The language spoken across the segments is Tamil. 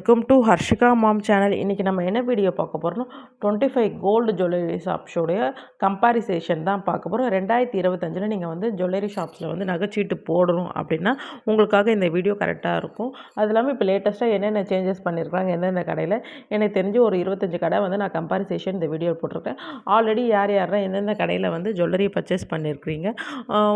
Welcome to Harshika mom channel. இன்றைக்கி நம்ம என்ன வீடியோ பார்க்க போகிறோம்னா டுவெண்ட்டி ஃபைவ் கோல்டு ஜுவல்லரி ஷாப்ஸோடைய கம்பாரிசேஷன் தான் பார்க்க போகிறோம் ரெண்டாயிரத்தி இருபத்தஞ்சில் நீங்கள் வந்து ஜுவல்லரி ஷாப்ஸில் வந்து நகைச்சீட்டு போடணும் அப்படின்னா உங்களுக்காக இந்த வீடியோ கரெக்டாக இருக்கும். அது இல்லாமல் இப்போ லேட்டஸ்ட்டாக என்னென்ன சேஞ்சஸ் பண்ணியிருக்காங்க எந்தெந்த கடையில்? எனக்கு தெரிஞ்சு ஒரு இருபத்தஞ்சு கடை வந்து நான் கம்பாரிசேஷன் இந்த வீடியோ போட்டிருக்கேன். ஆல்ரெடி யார் யாரெல்லாம் எந்தெந்த கடையில் வந்து ஜுவல்லரி பர்ச்சேஸ் பண்ணியிருக்கிறீங்க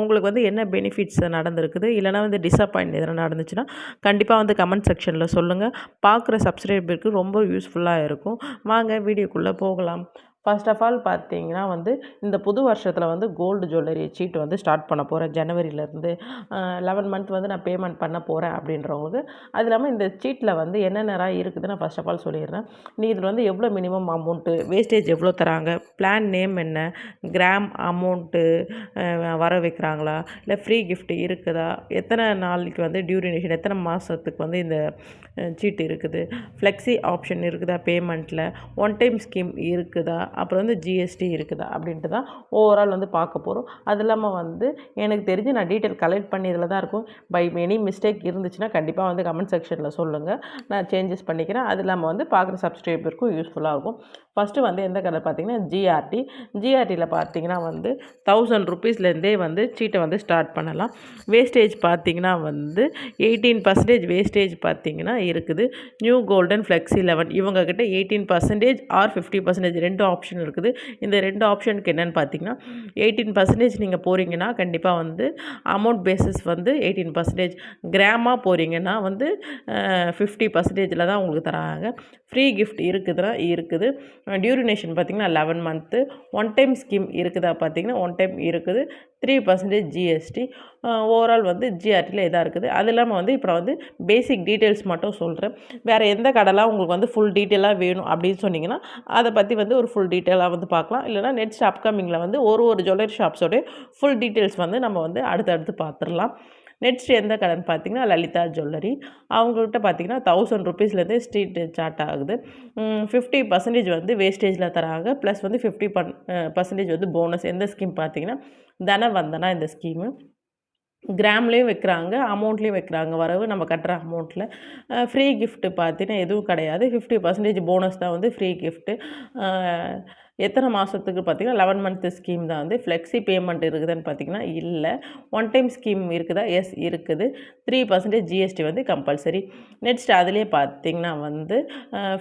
உங்களுக்கு வந்து என்ன பெனிஃபிட்ஸ் நடந்திருக்குது இல்லைனா வந்து டிசப்பாயின்ட் எதனா நடந்துச்சுன்னா கண்டிப்பாக வந்து கமெண்ட் செக்ஷனில் சொல்லுங்கள் பா பார்க்குற சப்ஸ்கிரைபருக்கு ரொம்ப யூஸ்ஃபுல்லாக இருக்கும். வாங்க வீடியோக்குள்ளே போகலாம். ஃபர்ஸ்ட் ஆஃப் ஆல் பார்த்தீங்கன்னா வந்து இந்த புது வருஷத்தில் வந்து கோல்டு ஜுவல்லரி சீட் வந்து ஸ்டார்ட் பண்ண போகிறேன் ஜனவரியிலேருந்து லெவன் மந்த் வந்து நான் பேமெண்ட் பண்ண போகிறேன் அப்படின்றவங்களுக்கு. அது இல்லாமல் இந்த சீட்டில் வந்து என்னென்ன இருக்குது நான் ஃபர்ஸ்ட் ஆஃப் ஆல் சொல்லிடுறேன். நீ இதில் வந்து எவ்வளோ மினிமம் அமௌண்ட்டு வேஸ்டேஜ் எவ்வளோ தராங்க பிளான் நேம் என்ன கிராம் அமௌண்ட்டு வர வைக்கிறாங்களா இல்லை ஃப்ரீ கிஃப்ட்டு இருக்குதா எத்தனை நாளைக்கு வந்து டியூரினேஷன் எத்தனை மாதத்துக்கு வந்து இந்த சீட்டு இருக்குது ஃப்ளெக்ஸி ஆப்ஷன் இருக்குதா பேமெண்ட்டில் ஒன் டைம் ஸ்கீம் இருக்குதா அப்புறம் வந்து ஜிஎஸ்டி இருக்குதா அப்படின்ட்டு தான் ஓவரால் வந்து பார்க்க போகிறோம் அது இல்லாமல் வந்து எனக்கு தெரிஞ்சு நான் டீட்டெயில் கலெக்ட் பண்ணி இதில் தான் இருக்கும். பை மெனி மிஸ்டேக் இருந்துச்சுன்னா கண்டிப்பாக வந்து கமெண்ட் செக்ஷனில் சொல்லுங்கள் நான் சேஞ்சஸ் பண்ணிக்கிறேன். அது இல்லாமல் வந்து பார்க்குற சப்ஸ்கிரைபருக்கும் யூஸ்ஃபுல்லாக இருக்கும். ஃபஸ்ட்டு வந்து எந்த கடை பார்த்தீங்கன்னா ஜிஆர்டி ஜிஆர்டியில் பார்த்தீங்கன்னா வந்து தௌசண்ட் ருபீஸ்லேருந்தே வந்து சீட்டை வந்து ஸ்டார்ட் பண்ணலாம். வேஸ்டேஜ் பார்த்தீங்கன்னா வந்து எயிட்டீன் பர்சன்டேஜ் வேஸ்டேஜ் பார்த்தீங்கன்னா இருக்குது. நியூ கோல்டன் ஃப்ளெக்ஸி லெவன் இவங்கக்கிட்ட eighteen percentage or fifty percentage ரெண்டு ஆப்ஷன் இருக்குது. இந்த ரெண்டு ஆப்ஷனுக்கு என்னென்னு பார்த்தீங்கன்னா எயிட்டீன் பர்சன்டேஜ் நீங்கள் போகிறீங்கன்னா கண்டிப்பாக வந்து அமௌண்ட் பேசிஸ் வந்து எயிட்டீன் பர்சன்டேஜ் கிராமாக போகிறீங்கன்னா வந்து ஃபிஃப்டி பர்சன்டேஜில் தான் உங்களுக்கு தராங்க. ஃப்ரீ கிஃப்ட் இருக்குதுன்னா இருக்குது. டியூரினேஷன் பார்த்தீங்கன்னா eleven month one time scheme இருக்குதா பார்த்தீங்கன்னா ஒன் டைம் இருக்குது. த்ரீ பர்சன்டேஜ் ஜிஎஸ்டி ஓவரால் வந்து ஜிஆர்டியில் இதாக இருக்குது. அது இல்லாமல் வந்து இப்போ நான் வந்து பேசிக் டீட்டெயில்ஸ் மட்டும் சொல்கிறேன் வேறு எந்த கடைலாம் உங்களுக்கு வந்து ஃபுல் டீட்டெயிலாக வேணும் அப்படின்னு சொன்னிங்கன்னா அதை பற்றி வந்து ஒரு ஃபுல் டீட்டெயிலாக வந்து பார்க்கலாம். இல்லைனா நெக்ஸ்ட் அப்கமிங்கில் வந்து ஒரு ஒரு ஜுவல்லரி ஷாப்ஸோடைய ஃபுல் டீட்டெயில்ஸ் வந்து நம்ம வந்து அடுத்தடுத்து பார்த்துடலாம். நெக்ஸ்ட் எந்த கடன் பார்த்தீங்கன்னா லலிதா ஜுவல்லரி. அவங்கக்கிட்ட பார்த்தீங்கன்னா தௌசண்ட் ருபீஸ்லேருந்து ஸ்ட்ரீட் சார்ட் ஆகுது. ஃபிஃப்டி பர்சன்டேஜ் வந்து வேஸ்டேஜில் தராங்க. ப்ளஸ் வந்து ஃபிஃப்டி பன் பர்சன்டேஜ் வந்து போனஸ் எந்த ஸ்கீம் பார்த்தீங்கன்னா தன வந்தனா இந்த ஸ்கீமு கிராம்லேயும் வைக்கிறாங்க அமௌண்ட்லேயும் வைக்கிறாங்க. வரவு நம்ம கட்டுற அமௌண்ட்டில் ஃப்ரீ கிஃப்ட்டு பார்த்தீங்கன்னா எதுவும் கிடையாது. ஃபிஃப்டி பர்சன்டேஜ் போனஸ் தான் வந்து ஃப்ரீ கிஃப்ட்டு எத்தனை மாதத்துக்கு பார்த்தீங்கன்னா லெவன் மந்த்து ஸ்கீம் தான் வந்து ஃப்ளெக்ஸி பேமெண்ட் இருக்குதுன்னு பார்த்தீங்கன்னா இல்லை. ஒன் டைம் ஸ்கீம் இருக்குதா? எஸ் இருக்குது. த்ரீ பர்சன்டேஜ் ஜிஎஸ்டி வந்து கம்பல்சரி நெக்ஸ்ட் அதுலேயே பார்த்தீங்கன்னா வந்து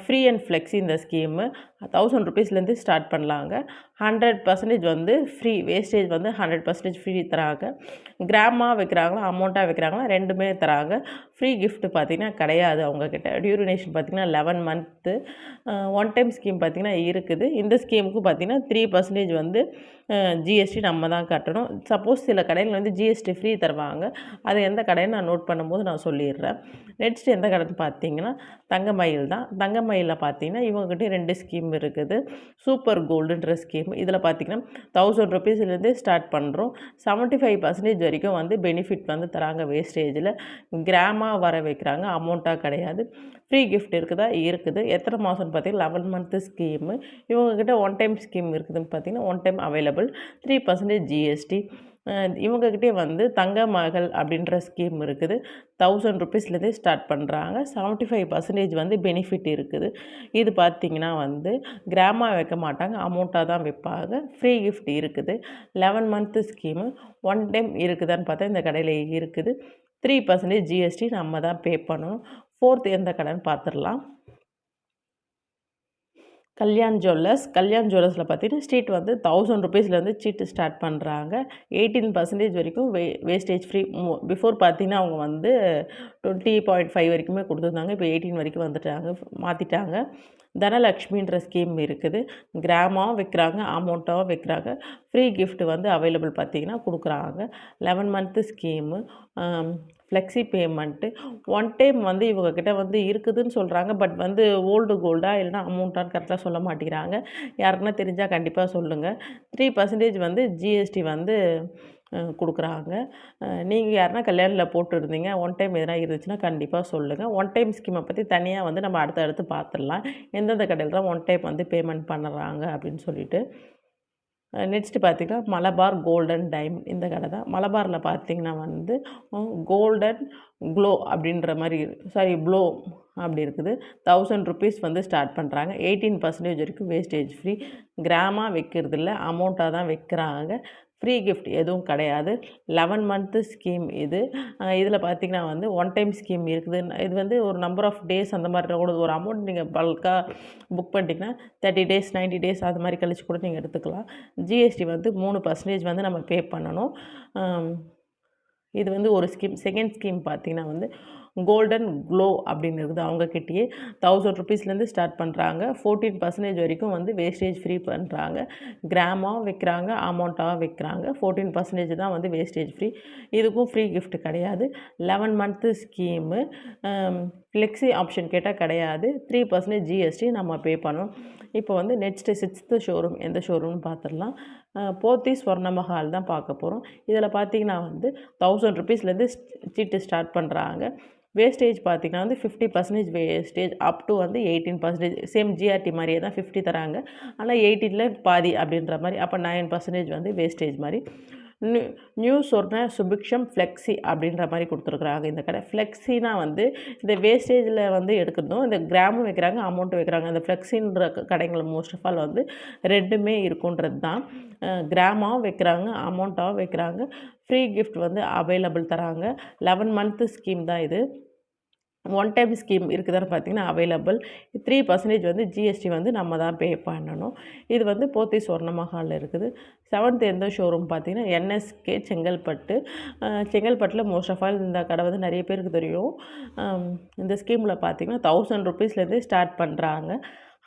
ஃப்ரீ அண்ட் ஃப்ளெக்ஸி இந்த ஸ்கீமு தௌசண்ட் ருபீஸ்லேருந்து ஸ்டார்ட் பண்ணலாங்க. ஹண்ட்ரட் பர்சன்டேஜ் வந்து ஃப்ரீ வேஸ்டேஜ் வந்து ஹண்ட்ரட் பர்சன்டேஜ் ஃப்ரீ தராங்க. கிராமாக வைக்கிறாங்களா அமௌண்ட்டாக வைக்கிறாங்களா ரெண்டுமே தராங்க. ஃப்ரீ கிஃப்ட்டு பார்த்திங்கன்னா கிடையாது அவங்கக்கிட்ட டியூரினேஷன் பார்த்திங்கன்னா eleven month one time scheme பார்த்திங்கன்னா இருக்குது. இந்த ஸ்கீம் ஏடிஎம்க்கும் பார்த்திங்கன்னா த்ரீ பர்சன்டேஜ் வந்து ஜிஎஸ்டி நம்ம தான் கட்டணும். சப்போஸ் சில கடையில் வந்து ஜிஎஸ்டி ஃப்ரீ தருவாங்க. அது எந்த கடைன்னு நான் நோட் பண்ணும்போது நான் சொல்லிடுறேன். நெக்ஸ்ட் எந்த கடைன்னு பார்த்தீங்கன்னா தங்கமயில் தான். தங்கமயிலில் பார்த்தீங்கன்னா இவங்ககிட்ட ரெண்டு ஸ்கீம் இருக்குது. சூப்பர் கோல்டுன்ற ஸ்கீம் இதில் பார்த்தீங்கன்னா தௌசண்ட் ருபீஸ்லேருந்தே ஸ்டார்ட் பண்ணுறோம் செவன்ட்டி ஃபைவ் பர்சன்டேஜ் வரைக்கும் வந்து பெனிஃபிட் வந்து தராங்க வேஸ்டேஜில் கிராமாக வர வைக்கிறாங்க. அமௌண்ட்டாக கிடையாது. ஃப்ரீ கிஃப்ட் இருக்குதா? இருக்குது. எத்தனை மாதம்னு பார்த்தீங்கன்னா லெவன் மந்த்து ஸ்கீமு இவங்கக்கிட்ட ஒன் டைம் ஸ்கீம் இருக்குதுன்னு பார்த்தீங்கன்னா one time available three percentage GST இவங்கக்கிட்டே வந்து தங்க மகள் அப்படின்ற ஸ்கீம் இருக்குது. தௌசண்ட் ருபீஸ்லேருந்தே ஸ்டார்ட் பண்ணுறாங்க செவன்ட்டி ஃபைவ் பர்சன்டேஜ் வந்து பெனிஃபிட் இருக்குது. இது பார்த்திங்கன்னா வந்து கிராமாக வைக்க மாட்டாங்க. அமௌண்ட்டாக தான் வைப்பாங்க ஃப்ரீ கிஃப்ட் இருக்குது. Eleven month scheme one time இருக்குதான்னு பார்த்தா இந்த கடையில் இருக்குது. த்ரீ பர்சன்டேஜ் ஜிஎஸ்டி நம்ம தான் பே பண்ணணும். ஃபோர்த் எந்த கடைன்னு பார்த்துடலாம். கல்யாண் ஜுவல்லர்ஸ் கல்யாண் ஜுவல்லர்ஸில் பார்த்தீங்கன்னா ஸ்ட்ரீட் வந்து தௌசண்ட் ருபீஸ்லேருந்து சீட்டு ஸ்டார்ட் பண்ணுறாங்க எயிட்டீன் பர்சன்டேஜ் வரைக்கும் வே வேஸ்டேஜ் ஃப்ரீ பிஃபோர் பார்த்தீங்கன்னா அவங்க வந்து டுவெண்ட்டி பாயிண்ட் ஃபைவ் வரைக்குமே கொடுத்துருந்தாங்க. இப்போ எயிட்டீன் வரைக்கும் வந்துட்டாங்க மாற்றிட்டாங்க தனலக்ஷ்மின்ற ஸ்கீம் இருக்குது. கிராமாக விற்கிறாங்க அமௌண்ட்டாகவும் விற்கிறாங்க ஃப்ரீ கிஃப்ட் வந்து அவைலபிள் பார்த்தீங்கன்னா கொடுக்குறாங்க. Eleven month scheme flexi payment one time வந்து இவங்கக்கிட்ட வந்து இருக்குதுன்னு சொல்கிறாங்க பட் வந்து ஓல்டு கோல்டா இல்லைனா அமௌண்ட்டான்னு கரெக்டாக சொல்ல மாட்டேங்கிறாங்க. யாருக்குன்னா தெரிஞ்சால் கண்டிப்பாக சொல்லுங்கள் த்ரீ பர்சன்டேஜ் வந்து ஜிஎஸ்டி வந்து கொடுக்குறாங்க. நீங்கள் யாருன்னா கல்யாணில் போட்டு இருந்தீங்க ஒன் டைம் எதனா இருந்துச்சுன்னா கண்டிப்பாக சொல்லுங்கள் ஒன் டைம் ஸ்கீமை பற்றி தனியாக வந்து நம்ம அடுத்து அடுத்து பார்த்துடலாம் எந்தெந்த கடையில் தான் ஒன் டைம் வந்து பேமெண்ட் பண்ணுறாங்க அப்படின்னு சொல்லிட்டு. நெக்ஸ்ட்டு பார்த்திங்கன்னா மலபார் கோல்டன் டைம் இந்த கடை தான். மலபாரில் பார்த்திங்கன்னா வந்து கோல்டன் க்ளோ அப்படின்ற மாதிரி சாரி ப்ளோ அப்படி இருக்குது. தௌசண்ட் ருபீஸ் வந்து ஸ்டார்ட் பண்ணுறாங்க எயிட்டீன் பர்சன்டேஜ் வரைக்கும் வேஸ்டேஜ் ஃப்ரீ கிராமாக வைக்கிறது இல்லை அமௌண்ட்டாக தான் வைக்கிறாங்க. ஃப்ரீ கிஃப்ட் எதுவும் கிடையாது. லெவன் மந்த்து ஸ்கீம் இது. இதில் பார்த்தீங்கன்னா வந்து ஒன் டைம் ஸ்கீம் இருக்குது. இது வந்து ஒரு நம்பர் ஆஃப் டேஸ் அந்த மாதிரி கூட ஒரு அமௌண்ட் நீங்கள் பல்காக புக் பண்ணிட்டீங்கன்னா தேர்ட்டி டேஸ் நைன்ட்டி டேஸ் அது மாதிரி கழிச்சு கூட நீங்கள் எடுத்துக்கலாம். ஜிஎஸ்டி வந்து மூணு பர்சன்டேஜ் வந்து நம்ம பே பண்ணணும். இது வந்து ஒரு ஸ்கீம் செகண்ட் ஸ்கீம் பார்த்தீங்கன்னா வந்து கோல்டன் க்ளோ அப்படின்னு இருக்குது. அவங்கக்கிட்டேயே தௌசண்ட் ருபீஸ்லேருந்து ஸ்டார்ட் பண்ணுறாங்க ஃபோர்டீன் பர்சன்டேஜ் வரைக்கும் வந்து வேஸ்டேஜ் ஃப்ரீ பண்ணுறாங்க கிராமாக விற்கிறாங்க அமௌண்ட்டாக விற்கிறாங்க ஃபோர்டீன் பர்சன்டேஜ் தான் வந்து வேஸ்டேஜ் ஃப்ரீ இதுக்கும் ஃப்ரீ கிஃப்ட் கிடையாது. Eleven month scheme flexi option கேட்டால் கிடையாது. த்ரீ பர்சன்டேஜ் ஜிஎஸ்டி நம்ம பே பண்ணணும். இப்போ வந்து நெக்ஸ்ட்டு சிக்ஸ்த்து ஷோரூம் எந்த ஷோரூம்னு பார்த்துடலாம் போத்தி ஸ்வர்ணமஹால் தான் பார்க்க போகிறோம் இதில் பார்த்தீங்கன்னா வந்து தௌசண்ட் ருபீஸ்லேருந்து சீட்டு ஸ்டார்ட் பண்ணுறாங்க வேஸ்டேஜ் பார்த்தீங்கன்னா வந்து fifty percentage wastage up to வந்து எயிட்டீன் பர்சன்டேஜ் சேம் ஜிஆர்டி மாதிரியே தான் ஃபிஃப்டி தராங்க. ஆனால் எயிட்டீனில் பாதி அப்படின்ற மாதிரி அப்போ நைன் பர்சன்டேஜ் வந்து வேஸ்டேஜ் மாதிரி. நியூ நியூ சுபிக்ஷம் ஃப்ளெக்ஸி அப்படின்ற மாதிரி கொடுத்துருக்குறாங்க இந்த கடை. ஃப்ளெக்ஸினா வந்து இந்த வேஸ்டேஜில் வந்து எடுக்கிறதும் இந்த கிராமும் வைக்கிறாங்க அமௌண்ட்டும் வைக்கிறாங்க. இந்த ஃப்ளெக்ஸின்ற கடைகள் மோஸ்ட் ஆஃப் ஆல் வந்து ரெண்டுமே இருக்குன்றது தான். கிராமாவும் வைக்கிறாங்க அமௌண்ட்டாகவும் வைக்கிறாங்க. ஃப்ரீ கிஃப்ட் வந்து அவைலபிள் தராங்க. லெவன் மந்த்து ஸ்கீம் தான் இது. ஒன் டைம் ஸ்கீம் இருக்குதான்னு பார்த்தீங்கன்னா அவைலபிள் த்ரீ பர்சன்டேஜ் வந்து ஜிஎஸ்டி வந்து நம்ம தான் பே பண்ணணும். இது வந்து போத்தி சொர்ணமஹாலில் இருக்குது. செவன்த் எந்த ஷோரூம் பார்த்தீங்கன்னா என்எஸ்கே செங்கல்பட்டு. செங்கல்பட்டில் மோஸ்ட் ஆஃப் ஆல் இந்த கடை வந்து நிறைய பேருக்கு தெரியும். இந்த ஸ்கீமில் பார்த்தீங்கன்னா தௌசண்ட் ருபீஸ்லேருந்து ஸ்டார்ட் பண்ணுறாங்க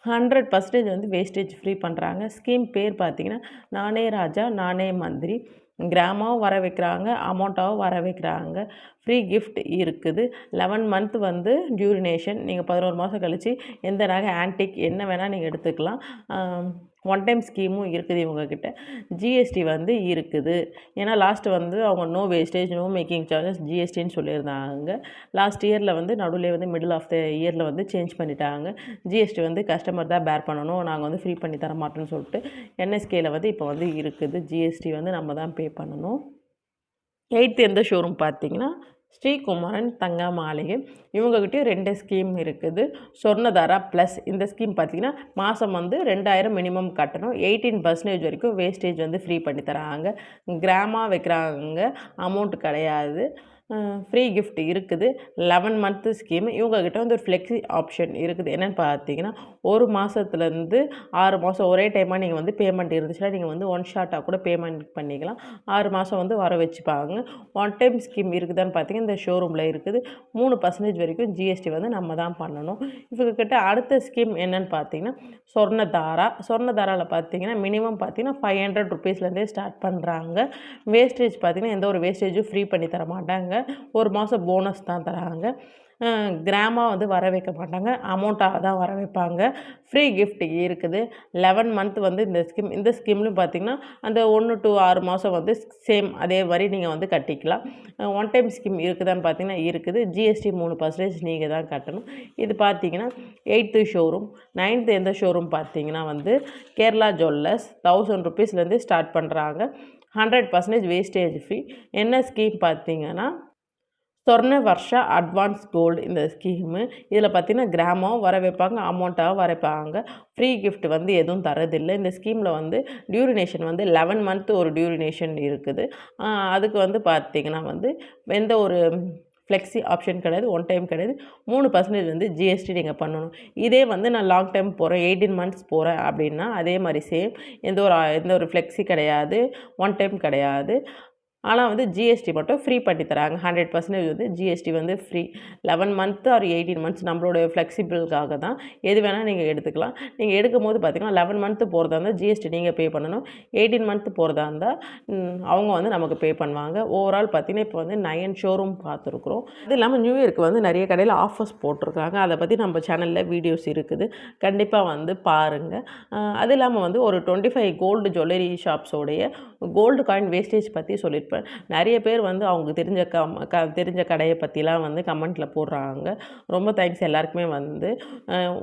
ஹண்ட்ரட் பர்சன்டேஜ் வந்து வேஸ்டேஜ் ஃப்ரீ பண்ணுறாங்க ஸ்கீம் பேர் பார்த்தீங்கன்னா நானே ராஜா நானே மந்திரி. கிராமாவும் வர வைக்கிறாங்க அமௌண்ட்டாகவும் வர வைக்கிறாங்க. ஃப்ரீ கிஃப்ட் இருக்குது. லெவன் மந்த் வந்து டியூரினேஷன் நீங்கள் பதினோரு மாதம் கழித்து எந்த நகை ஆன்டிக் என்ன வேணால் நீங்கள் எடுத்துக்கலாம். ஒன் டைம் ஸ்கீமும் இருக்குது இவங்கக்கிட்ட ஜிஎஸ்டி வந்து இருக்குது. ஏன்னா லாஸ்ட்டு வந்து அவங்க no wastage no making charges ஜிஎஸ்டின்னு சொல்லியிருந்தாங்க. லாஸ்ட் இயரில் வந்து நடுவில் வந்து மிடில் ஆஃப் த இயரில் வந்து சேஞ்ச் பண்ணிட்டாங்க. ஜிஎஸ்டி வந்து கஸ்டமர் தான் பேர் பண்ணணும். நாங்கள் வந்து ஃப்ரீ பண்ணி தர மாட்டோம்னு சொல்லிட்டு என்எஸ்கேயில் வந்து இப்போ வந்து இருக்குது. ஜிஎஸ்டி வந்து நம்ம தான் பே பண்ணணும். எயித்து எந்த ஷோரூம் பார்த்தீங்கன்னா ஸ்ரீகுமாரன் தங்க மாளிகை இவங்ககிட்டயும் ரெண்டு ஸ்கீம் இருக்குது. சொர்ணதாரா ப்ளஸ் இந்த ஸ்கீம் பார்த்தீங்கன்னா மாதம் வந்து ரெண்டாயிரம் மினிமம் கட்டணும். எயிட்டீன் பர்சன்டேஜ் வரைக்கும் வேஸ்டேஜ் வந்து ஃப்ரீ பண்ணி தராங்க. கிராமாக வைக்கிறாங்க. அமௌண்ட் கிடையாது. ஃப்ரீ கிஃப்ட் இருக்குது. லெவன் மந்த்து ஸ்கீம் இவங்கக்கிட்ட வந்து ஒரு ஃப்ளெக்ஸி ஆப்ஷன் இருக்குது. என்னென்னு பார்த்தீங்கன்னா ஒரு மாதத்துலேருந்து ஆறு மாதம் ஒரே டைமாக நீங்கள் வந்து பேமெண்ட் இருந்துச்சுன்னா நீங்கள் வந்து ஒன் ஷாட்டாக கூட பேமெண்ட் பண்ணிக்கலாம். ஆறு மாதம் வந்து வர வச்சுப்பாங்க. ஒன் டைம் ஸ்கீம் இருக்குதான்னு பார்த்தீங்கன்னா இந்த ஷோரூமில் இருக்குது. மூணு பர்சன்டேஜ் வரைக்கும் ஜிஎஸ்டி வந்து நம்ம தான் பண்ணணும். இவங்கக்கிட்ட அடுத்த ஸ்கீம் என்னென்னு பார்த்தீங்கன்னா சொர்ணதாரா. சொர்ணதாராவில் பார்த்தீங்கன்னா மினிமம் பார்த்தீங்கன்னா ஃபைவ் ஹண்ட்ரட் ருபீஸ்லேருந்தே ஸ்டார்ட் பண்ணுறாங்க வேஸ்டேஜ் பார்த்தீங்கன்னா எந்த ஒரு வேஸ்டேஜும் ஃப்ரீ பண்ணி தர மாட்டாங்க. ஒரு மாதம் போனஸ் தான் தராங்க. கிராமாக வந்து வர வைக்க மாட்டாங்க. அமௌண்ட்டாக தான் வர வைப்பாங்க. ஃப்ரீ கிஃப்ட் இருக்குது. லெவன் மந்த் வந்து இந்த ஸ்கீம் இந்த ஸ்கீம்லையும் பார்த்தீங்கன்னா அந்த ஒன்று டு ஆறு மாதம் வந்து சேம் அதே மாதிரி நீங்கள் வந்து கட்டிக்கலாம். ஒன் டைம் ஸ்கீம் இருக்குதான்னு பார்த்தீங்கன்னா இருக்குது. ஜிஎஸ்டி மூணு பர்சன்டேஜ் நீங்கள் தான் கட்டணும். இது பார்த்தீங்கன்னா எயித்து ஷோரூம் நைன்த்து எந்த ஷோரூம் பார்த்தீங்கன்னா வந்து கேரளா ஜுவல்லர்ஸ் தௌசண்ட் ருபீஸ்லேருந்து ஸ்டார்ட் பண்ணுறாங்க ஹண்ட்ரட் பர்சன்டேஜ் வேஸ்டேஜ் ஃப்ரீ என்ன ஸ்கீம் பார்த்தீங்கன்னா சொர்ண வருஷ அட்வான்ஸ் கோல்டு இந்த ஸ்கீமு இதில் பார்த்தீங்கன்னா கிராமம் வர வைப்பாங்க அமௌண்ட்டாக வர வைப்பாங்க. ஃப்ரீ கிஃப்ட் வந்து எதுவும் தரதில்லை. இந்த ஸ்கீமில் வந்து டியூரினேஷன் வந்து லெவன் மந்த் ஒரு டியூரினேஷன் இருக்குது. அதுக்கு வந்து பார்த்திங்கன்னா வந்து எந்த ஒரு ஃப்ளெக்ஸி ஆப்ஷன் கிடையாது ஒன் டைம் கிடையாது. மூணு பர்சன்டேஜ் வந்து ஜிஎஸ்டி நீங்கள் பண்ணணும். இதே வந்து நான் லாங் டைம் போகிறேன் எயிட்டீன் மந்த்ஸ் போகிறேன் அப்படின்னா அதே மாதிரி சேம் எந்த ஒரு எந்த ஒரு ஃப்ளெக்ஸி கிடையாது ஒன் டைம் கிடையாது. ஆனால் வந்து ஜிஎஸ்டி மட்டும் ஃப்ரீ பண்ணி தராங்க. ஹண்ட்ரட் பர்சன்டேஜ் வந்து ஜிஎஸ்டி வந்து free eleven month or eighteen months நம்மளோட ஃப்ளெக்சிபிளுக்காக தான். எது வேணால் நீங்கள் எடுத்துக்கலாம். நீங்கள் எடுக்கும் போது பார்த்தீங்கன்னா லெவன் மந்த்து போகிறதா இருந்தால் ஜிஎஸ்டி நீங்கள் பே பண்ணணும். எயிட்டீன் மந்த்து போகிறதா இருந்தால் அவங்க வந்து நமக்கு பே பண்ணுவாங்க. ஓவரால் பார்த்தீங்கன்னா இப்போ வந்து நயன் ஷோரூம் பார்த்துருக்குறோம் இது இல்லாமல் நியூ இயருக்கு வந்து நிறைய கடையில் ஆஃபர்ஸ் போட்டிருக்காங்க. அதை பற்றி நம்ம சேனலில் வீடியோஸ் இருக்குது. கண்டிப்பாக வந்து பாருங்கள் அது இல்லாமல் வந்து ஒரு டுவெண்ட்டி ஃபைவ் கோல்டு ஜுவல்லரி ஷாப்ஸோடைய கோல்டு காயின் வேஸ்டேஜ் பற்றி சொல்லியிருப்பேன் இப்போ நிறைய பேர் வந்து அவங்க தெரிஞ்ச கம் க தெரிஞ்ச கடையை பற்றிலாம் வந்து கமெண்ட்டில் போடுறாங்க. ரொம்ப தேங்க்ஸ் எல்லாருக்குமே வந்து.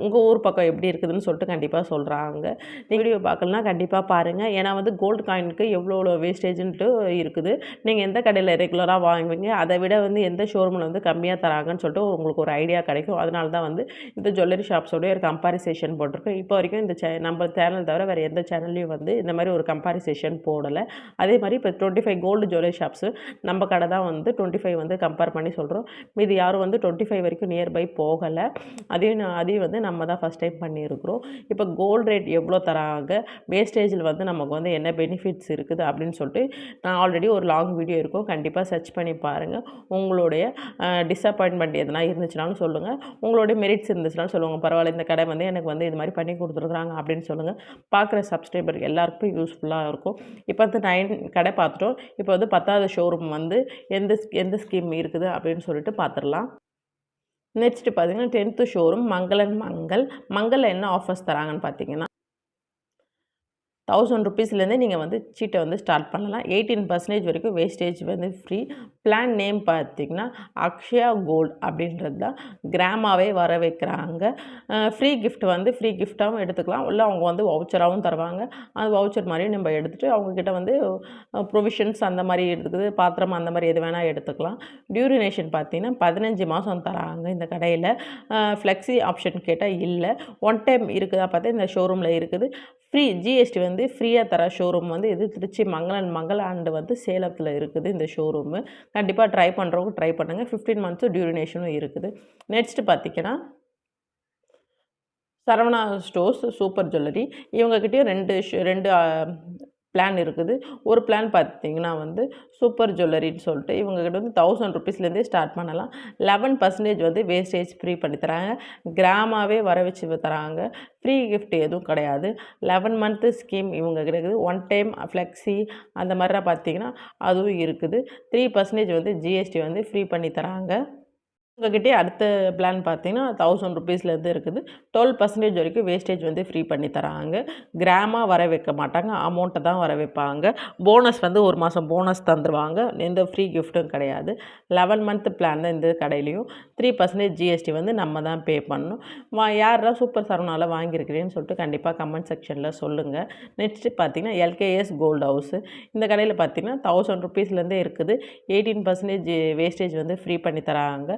உங்கள் ஊர் பக்கம் எப்படி இருக்குதுன்னு சொல்லிட்டு கண்டிப்பாக சொல்கிறாங்க வீடியோ பார்க்கலனா கண்டிப்பாக பாருங்கள் ஏன்னா வந்து கோல்டு காயினுக்கு எவ்வளோ எவ்வளோ வேஸ்டேஜ்ன்ட்டு இருக்குது. நீங்கள் எந்த கடையில் ரெகுலராக வாங்குவீங்க? அதை விட வந்து எந்த ஷோரூமில் வந்து கம்மியாக தராங்கன்னு சொல்லிட்டு உங்களுக்கு ஒரு ஐடியா கிடைக்கும். அதனால தான் வந்து இந்த ஜுவல்லரி ஷாப்ஸோடய ஒரு கம்பாரிசேஷன் போட்டிருக்கோம் இப்போ வரைக்கும் இந்த சே நம்ம சேனல் தவிர வேறு எந்த சேனல்லையும் வந்து இந்த மாதிரி ஒரு கம்பாரிசேஷன் போடலை. அதே மாதிரி இப்போ twenty five gold jewellery shops நம்ம கடை தான் வந்து டுவெண்ட்டி ஃபைவ் வந்து கம்பேர் பண்ணி சொல்கிறோம் மீது யாரும் வந்து டுவெண்ட்டி ஃபைவ் வரைக்கும் நியர்பை போகலை. அதையும் அதையும் வந்து நம்ம தான் ஃபஸ்ட் டைம் பண்ணியிருக்கிறோம். இப்போ கோல்டு ரேட் எவ்வளோ தராங்க? வேஸ்டேஜில் வந்து நமக்கு வந்து என்ன பெனிஃபிட்ஸ் இருக்குது அப்படின்னு சொல்லிட்டு நான் ஆல்ரெடி ஒரு லாங் வீடியோ இருக்கும். கண்டிப்பாக சர்ச் பண்ணி பாருங்கள் உங்களுடைய டிஸப்பாயின்மெண்ட் எதனா இருந்துச்சுனாலும் சொல்லுங்கள் உங்களுடைய மெரிட்ஸ் இருந்துச்சுனாலும் சொல்லுங்கள் பரவாயில்ல இந்த கடை வந்து எனக்கு வந்து இது மாதிரி பண்ணி கொடுத்துருக்குறாங்க அப்படின்னு சொல்லுங்கள் பார்க்குற சப்ஸ்கிரைபர் எல்லாருக்கும் யூஸ்ஃபுல்லாக இருக்கும். இப்போ வந்து நைன் கடை பார்த்துட்டோம். இப்போ வந்து பத்தாவது ஷோரூம் வந்து எந்த எந்த ஸ்கீம் இருக்குது அப்படின்னு சொல்லிட்டு பார்த்துடலாம் நெக்ஸ்ட்டு பார்த்திங்கன்னா டென்த்து ஷோரூம் மங்களன் மங்கள். மங்களில் என்ன ஆஃபர்ஸ் தராங்கன்னு பார்த்தீங்கன்னா தௌசண்ட் ருபீஸ்லேருந்தே நீங்கள் வந்து சீட்டை வந்து ஸ்டார்ட் பண்ணலாம். எயிட்டீன் பர்சன்டேஜ் வரைக்கும் வேஸ்டேஜ் வந்து ஃப்ரீ பிளான் நேம் பார்த்திங்கன்னா அக்ஷயா கோல்ட் அப்படின்றது தான். கிராமாவே வர வைக்கிறாங்க. ஃப்ரீ கிஃப்ட் வந்து ஃப்ரீ கிஃப்ட்டாகவும் எடுத்துக்கலாம். இல்லை அவங்க வந்து வவுச்சராகவும் தருவாங்க. அந்த வவுச்சர் மாதிரியும் நம்ம எடுத்துகிட்டு அவங்கக்கிட்ட வந்து ப்ரொவிஷன்ஸ் அந்த மாதிரி எடுத்துக்குது பாத்திரம் அந்த மாதிரி எது வேணால் எடுத்துக்கலாம். டியூரினேஷன் பார்த்திங்கன்னா பதினஞ்சு மாதம் தராங்க இந்த கடையில். ஃப்ளெக்ஸி ஆப்ஷன் கேட்டால் இல்லை. ஒன் டைம் இருக்குதா பார்த்தா இந்த ஷோரூமில் இருக்குது. ஃப்ரீ ஜிஎஸ்டி வந்து ஃப்ரீயாக தர ஷோரூம் வந்து இது திருச்சி மங்களன் மங்கள அண்டு வந்து சேலத்தில் இருக்குது இந்த ஷோரூமு கண்டிப்பாக ட்ரை பண்ணுறவங்க ட்ரை பண்ணுங்கள் ஃபிஃப்டீன் மந்த்ஸும் டியூரினேஷனும் இருக்குது. நெக்ஸ்ட்டு பார்த்திங்கன்னா சரவணா ஸ்டோர்ஸ் சூப்பர் ஜுவல்லரி இவங்கக்கிட்டேயும் ரெண்டு ரெண்டு பிளான் இருக்குது. ஒரு பிளான் பார்த்திங்கன்னா வந்து சூப்பர் ஜுவல்லரின்னு சொல்லிட்டு இவங்ககிட்ட வந்து தௌசண்ட் ருபீஸ்லேருந்தே ஸ்டார்ட் பண்ணலாம். லெவன் பர்சன்டேஜ் வந்து வேஸ்டேஜ் ஃப்ரீ பண்ணி தராங்க. கிராமாவே வர வச்சு தராங்க. ஃப்ரீ கிஃப்ட் எதுவும் கிடையாது. லெவன் மந்த்து ஸ்கீம் இவங்க கிடைக்குது ஒன் டைம் ஃப்ளெக்ஸி அந்த மாதிரிலாம் பார்த்தீங்கன்னா அதுவும் இருக்குது. த்ரீ பர்சன்டேஜ் வந்து ஜிஎஸ்டி வந்து ஃப்ரீ பண்ணி தராங்க. உங்ககிட்டே அடுத்த பிளான் பார்த்தீங்கன்னா தௌசண்ட் ருபீஸ்லேருந்து இருக்குது. டுவெல் பர்சன்டேஜ் வரைக்கும் வேஸ்டேஜ் வந்து ஃப்ரீ பண்ணி தராங்க. கிராமாக வர வைக்க மாட்டாங்க. அமௌண்ட்டை தான் வர வைப்பாங்க. போனஸ் வந்து ஒரு மாதம் போனஸ் தந்துடுவாங்க எந்த ஃப்ரீ கிஃப்ட்டும் கிடையாது. லெவன் மந்த் பிளான் தான் இந்த கடையிலையும். த்ரீ பர்சன்டேஜ் ஜிஎஸ்டி வந்து நம்ம தான் பே பண்ணணும். வா யாரா சூப்பர் சரவணாவில் வாங்கியிருக்கிறேன்னு சொல்லிட்டு கண்டிப்பாக கமெண்ட் செக்ஷனில் சொல்லுங்கள் நெக்ஸ்ட்டு பார்த்தீங்கன்னா எல்கேஎஸ் கோல்டு ஹவுஸு இந்த கடையில் பார்த்தீங்கன்னா தௌசண்ட் ருபீஸ்லேருந்தே இருக்குது. எயிட்டீன் பர்சன்டேஜ் வேஸ்டேஜ் வந்து ஃப்ரீ பண்ணி தராங்க.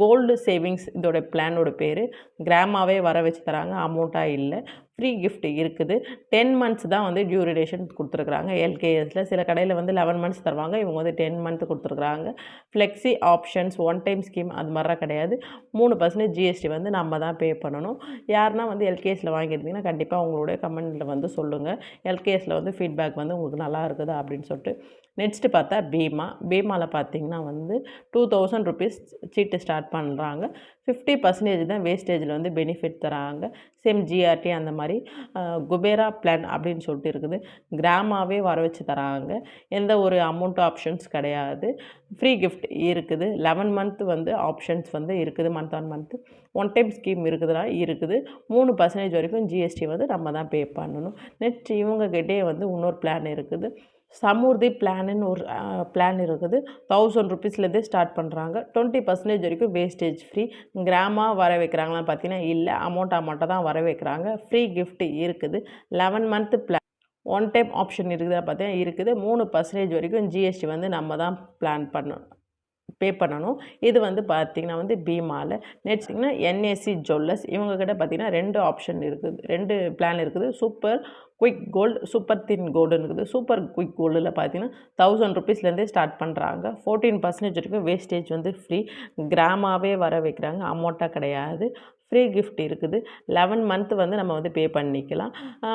கோல்டு சேவிங்ஸ் இதோட பிளானோட பேர். கிராமாவே வர வச்சு தராங்க. அமௌண்ட்டாக இல்லை. ஃப்ரீ கிஃப்ட் இருக்குது. டென் மந்த்ஸ் தான் வந்து டியூரிடேஷன் கொடுத்துருக்குறாங்க. எல்கேஎஸில் சில கடையில் வந்து லெவன் மந்த்ஸ் தருவாங்க. இவங்க வந்து டென் மந்த் கொடுத்துருக்குறாங்க. Flexi options one time scheme அது மாதிரிலாம் கிடையாது. மூணு பர்சன்டேஜ் ஜிஎஸ்டி வந்து நம்ம தான் பே பண்ணணும். யாருன்னா வந்து எல்கேஎஸில் வாங்கியிருந்தீங்கன்னா கண்டிப்பாக உங்களுடைய கமெண்ட்டில் வந்து சொல்லுங்கள் எல்கேஎஸில் வந்து ஃபீட்பேக் வந்து உங்களுக்கு நல்லா இருக்குது அப்படின்னு சொல்லிட்டு. நெக்ஸ்ட்டு பார்த்தா பீமா. பீமாவில் பார்த்தீங்கன்னா வந்து டூ தௌசண்ட் ருபீஸ் சீட்டு ஸ்டார்ட் பண்ணுறாங்க ஃபிஃப்டி பர்சன்டேஜ் தான் வேஸ்டேஜில் வந்து பெனிஃபிட் தராங்க. சேம் ஜிஆர்டி அந்த மாதிரி குபேரா பிளான் அப்படின்னு சொல்லிட்டு இருக்குது. கிராமாவே வர வச்சு தராங்க. எந்த ஒரு அமௌண்ட் ஆப்ஷன்ஸ் கிடையாது. ஃப்ரீ கிஃப்ட் இருக்குது. லெவன் மந்த் வந்து ஆப்ஷன்ஸ் வந்து இருக்குது. Month on month one time scheme இருக்குதுன்னா இருக்குது. மூணு பர்சன்டேஜ் வரைக்கும் ஜிஎஸ்டி வந்து நம்ம தான் பே பண்ணணும். நெக்ஸ்ட் இவங்ககிட்டே வந்து இன்னொரு பிளான் இருக்குது. சமூர்த்தி பிளானுன்னு ஒரு பிளான் இருக்குது. தௌசண்ட் ருபீஸ்லேருந்தே ஸ்டார்ட் பண்ணுறாங்க டுவெண்ட்டி பர்சன்டேஜ் வரைக்கும் வேஸ்டேஜ் ஃப்ரீ கிராமாக வர வைக்கிறாங்களான்னு பார்த்தீங்கன்னா இல்லை. அமௌண்ட் அமௌண்ட்டாக தான் வர வைக்கிறாங்க. ஃப்ரீ கிஃப்ட் இருக்குது. Eleven month plan one time option இருக்குதா பார்த்தீங்கன்னா இருக்குது. மூணு பர்சன்டேஜ் வரைக்கும் ஜிஎஸ்டி வந்து நம்ம தான் பிளான் பண்ணணும் பே பண்ணணும். இது வந்து பார்த்திங்கன்னா வந்து பீமாவில் நெக்ஸ்ட்டிங்கன்னா என்ஏசி ஜுவல்லர்ஸ் இவங்கக்கிட்ட பார்த்திங்கன்னா ரெண்டு ஆப்ஷன் இருக்குது. ரெண்டு பிளான் இருக்குது. Super quick gold super thin கோல்டுன்னு இருக்குது. சூப்பர் குயிக் கோல்டில் பார்த்தீங்கன்னா தௌசண்ட் ருபீஸ்லேருந்தே ஸ்டார்ட் பண்ணுறாங்க ஃபோர்டீன் பர்சன்டேஜ் வரைக்கும் வேஸ்டேஜ் வந்து ஃப்ரீ கிராமாவே வர வைக்கிறாங்க. அமௌண்ட்டாக கிடையாது. ஃப்ரீ கிஃப்ட் இருக்குது. லெவன் மந்த்து வந்து நம்ம வந்து பே பண்ணிக்கலாம்.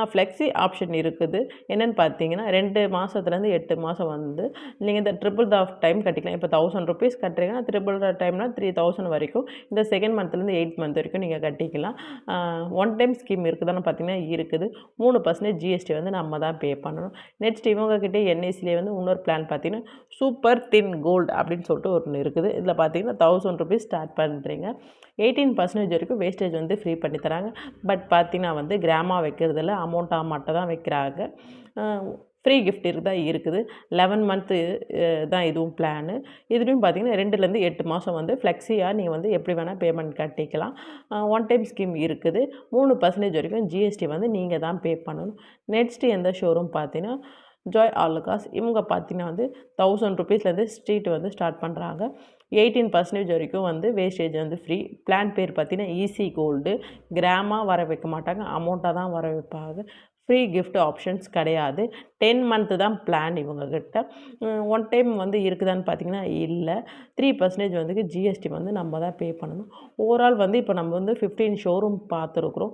ஃப்ளெக்ஸி ஆப்ஷன் இருக்குது. என்னென்னு பார்த்தீங்கன்னா ரெண்டு மாதத்துலேருந்து எட்டு மாதம் வந்து நீங்கள் இந்த ட்ரிபிள் ஆஃப் டைம் கட்டிக்கலாம். இப்போ தௌசண்ட் ருபீஸ் கட்டுறீங்கன்னா ட்ரிபிள் டைம்னா த்ரீ தௌசண்ட் வரைக்கும் இந்த செகண்ட் மந்த்லேருந்து எயிட் மந்த் வரைக்கும் நீங்கள் கட்டிக்கலாம். ஒன் டைம் ஸ்கீம் இருக்குதான்னு பார்த்தீங்கன்னா இருக்குது. மூணு பர்சன்டேஜ் ஜிஎஸ்டி வந்து நம்ம தான் பே பண்ணணும். நெக்ஸ்ட் இவங்கக்கிட்டே என்ஐசிலே வந்து இன்னொரு பிளான் பார்த்தீங்கன்னா சூப்பர் தின் கோல்டு அப்படின்னு சொல்லிட்டு ஒன்று இருக்குது. இதில் பார்த்தீங்கன்னா தௌசண்ட் ருபீஸ் ஸ்டார்ட் பண்ணுறீங்க எயிட்டீன் பர்சன்டேஜ் வரைக்கும் வேஸ்டேஜ் வந்து ஃப்ரீ பண்ணி தராங்க. பட் பார்த்தீங்கன்னா வந்து கிராமா வைக்கிறதில்ல அமௌண்ட்டாக மட்டும் தான் வைக்கிறாங்க. ஃப்ரீ கிஃப்ட் தான் இருக்குது. லெவன் மந்த்து தான் இதுவும் பிளானு இதுலேயும் பார்த்தீங்கன்னா ரெண்டுலேருந்து எட்டு மாதம் வந்து ஃப்ளெக்ஸியாக நீங்கள் வந்து எப்படி வேணால் பேமெண்ட் கட்டிக்கலாம். ஒன் டைம் ஸ்கீம் இருக்குது. மூணு பர்சன்டேஜ் வரைக்கும் ஜிஎஸ்டி வந்து நீங்கள் தான் பே பண்ணணும். நெக்ஸ்ட்டு எந்த ஷோரூம் பார்த்தீங்கன்னா ஜாய் ஆலுகாஸ் இவங்க பார்த்தீங்கன்னா வந்து தௌசண்ட் ருபீஸ்லேருந்து ஸ்ட்ரீட் வந்து ஸ்டார்ட் பண்ணுறாங்க எயிட்டீன் பர்சன்டேஜ் வரைக்கும் வந்து வேஸ்டேஜ் வந்து ஃப்ரீ பிளான் பேர் பார்த்தீங்கன்னா ஈஸி கோல்டு கிராமாக வர வைக்க மாட்டாங்க. அமௌண்ட்டாக தான் வர வைப்பாங்க. ஃப்ரீ கிஃப்ட் ஆப்ஷன்ஸ் கிடையாது. டென் மந்த்து தான் பிளான் இவங்கக்கிட்ட ஒன் டைம் வந்து இருக்குதான்னு பார்த்தீங்கன்னா இல்லை. த்ரீ பர்சன்டேஜ் வந்து ஜிஎஸ்டி வந்து நம்ம தான் பே பண்ணணும். ஓவரால் வந்து இப்போ நம்ம வந்து ஃபிஃப்டீன் ஷோரூம் பார்த்துருக்குறோம்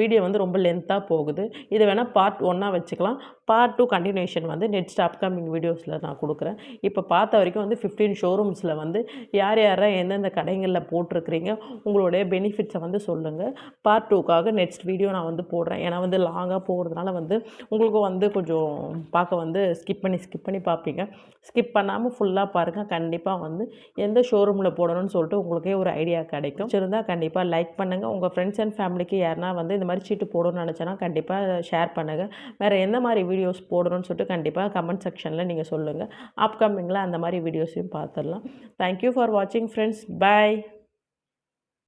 வீடியோ வந்து ரொம்ப லென்த்தாக போகுது. இது வேணால் பார்ட் ஒன்னாக வச்சுக்கலாம். பார்ட் டூ கண்டினியூஷன் வந்து நெக்ஸ்ட் அப்கமிங் வீடியோஸில் நான் கொடுக்குறேன். இப்போ பார்த்த வரைக்கும் வந்து ஃபிஃப்டீன் ஷோரூம்ஸில் வந்து யார் யாராக எந்தெந்த கடைகளில் போட்டிருக்கிறீங்க உங்களுடைய பெனிஃபிட்ஸை வந்து சொல்லுங்கள் பார்ட் டூக்காக நெக்ஸ்ட் வீடியோ நான் வந்து போடுறேன். ஏன்னா வந்து லாங்காக போகிறதுனால வந்து உங்களுக்கு வந்து கொஞ்சம் பார்க்க வந்து ஸ்கிப் பண்ணி ஸ்கிப் பண்ணி பார்ப்பீங்க. ஸ்கிப் பண்ணாமல் ஃபுல்லாக பாருங்கள் கண்டிப்பாக வந்து எந்த ஷோரூமில் போடணும்னு சொல்லிட்டு உங்களுக்கே ஒரு ஐடியா கிடைக்கும். இருந்தால் கண்டிப்பாக லைக் பண்ணுங்கள் உங்கள் ஃப்ரெண்ட்ஸ் அண்ட் ஃபேமிலிக்கு யாருனா வந்து இந்த மாதிரி சீட்டு போடணும்னு நினச்சேன்னா கண்டிப்பாக ஷேர் பண்ணுங்கள் வேறு எந்த மாதிரி வீடியோஸ் போடணும்னு சொல்லிட்டு கண்டிப்பாக கமெண்ட் செக்ஷனில் நீங்கள் சொல்லுங்கள் அப்கமிங்கில் அந்த மாதிரி வீடியோஸையும் பார்த்துடலாம். தேங்க்யூ ஃபார் வாட்சிங் ஃப்ரெண்ட்ஸ் பை